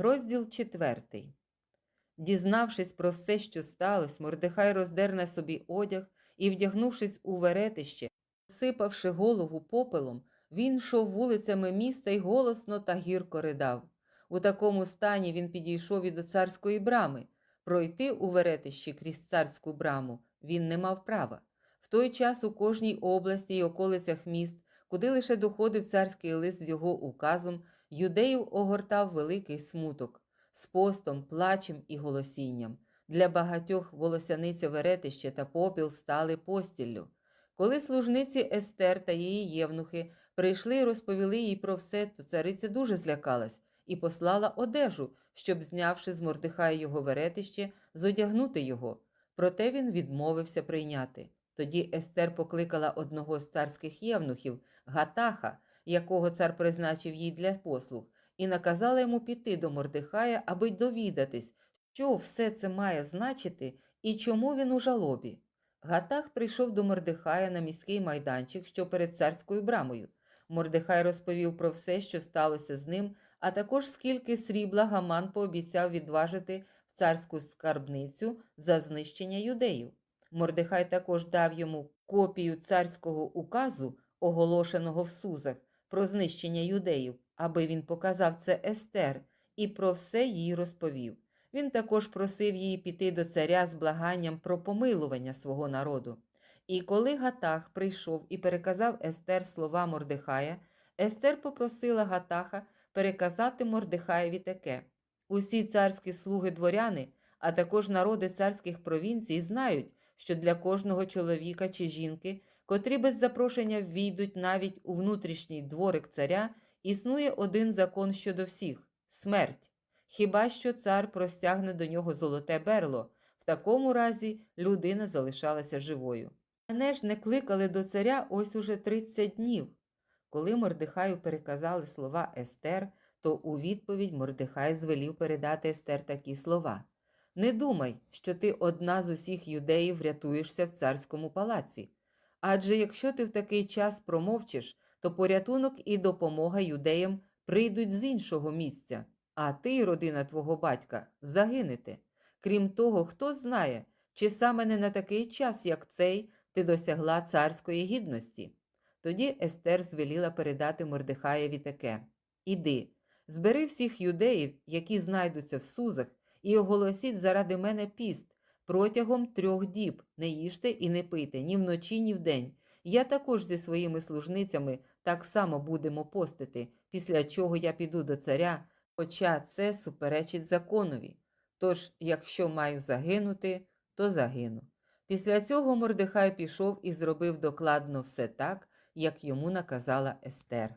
Розділ четвертий. Дізнавшись про все, що сталося, Мордехай роздер на собі одяг і, вдягнувшись у веретище, сипавши голову попелом, він йшов вулицями міста й голосно та гірко ридав. У такому стані він підійшов і до царської брами. Пройти у веретищі крізь царську браму він не мав права. В той час у кожній області й околицях міст, куди лише доходив царський лист з його указом, юдеїв огортав великий смуток з постом, плачем і голосінням. Для багатьох волосяниця веретище та попіл стали постіллю. Коли служниці Естер та її євнухи прийшли і розповіли їй про все, то цариця дуже злякалась і послала одежу, щоб, знявши з Мордихая його веретище, зодягнути його. Проте він відмовився прийняти. Тоді Естер покликала одного з царських євнухів, Гатаха, якого цар призначив їй для послуг, і наказала йому піти до Мордихая, аби довідатись, що все це має значити і чому він у жалобі. Гатах прийшов до Мордихая на міський майданчик, що перед царською брамою. Мордехай розповів про все, що сталося з ним, а також скільки срібла Гаман пообіцяв відважити в царську скарбницю за знищення юдеїв. Мордехай також дав йому копію царського указу, оголошеного в Сузах, про знищення юдеїв, аби він показав це Естер і про все їй розповів. Він також просив її піти до царя з благанням про помилування свого народу. І коли Гатах прийшов і переказав Естер слова Мордехая, Естер попросила Гатаха переказати Мордехаєві таке: усі царські слуги дворяни, а також народи царських провінцій знають, що для кожного чоловіка чи жінки, котрі без запрошення ввійдуть навіть у внутрішній дворик царя, існує один закон щодо всіх смерть. Хіба що цар простягне до нього золоте берло, в такому разі людина залишалася живою. Мене ж не кликали до царя ось уже 30 днів. Коли Мордихаю переказали слова Естер, то у відповідь Мордихай звелів передати Естер такі слова. Не думай, що ти одна з усіх юдеїв врятуєшся в царському палаці. Адже якщо ти в такий час промовчиш, то порятунок і допомога юдеям прийдуть з іншого місця, а ти і родина твого батька загинете. Крім того, хто знає, чи саме не на такий час, як цей, ти досягла царської гідності. Тоді Естер звеліла передати Мордехаєві таке: Іди, збери всіх юдеїв, які знайдуться в Сузах, і оголосіть заради мене піст. Протягом трьох діб не їжте і не пийте ні вночі, ні вдень. Я також зі своїми служницями так само будемо постити, після чого я піду до царя, хоча це суперечить законові. Тож, якщо маю загинути, то загину. Після цього Мордехай пішов і зробив докладно все так, як йому наказала Естер.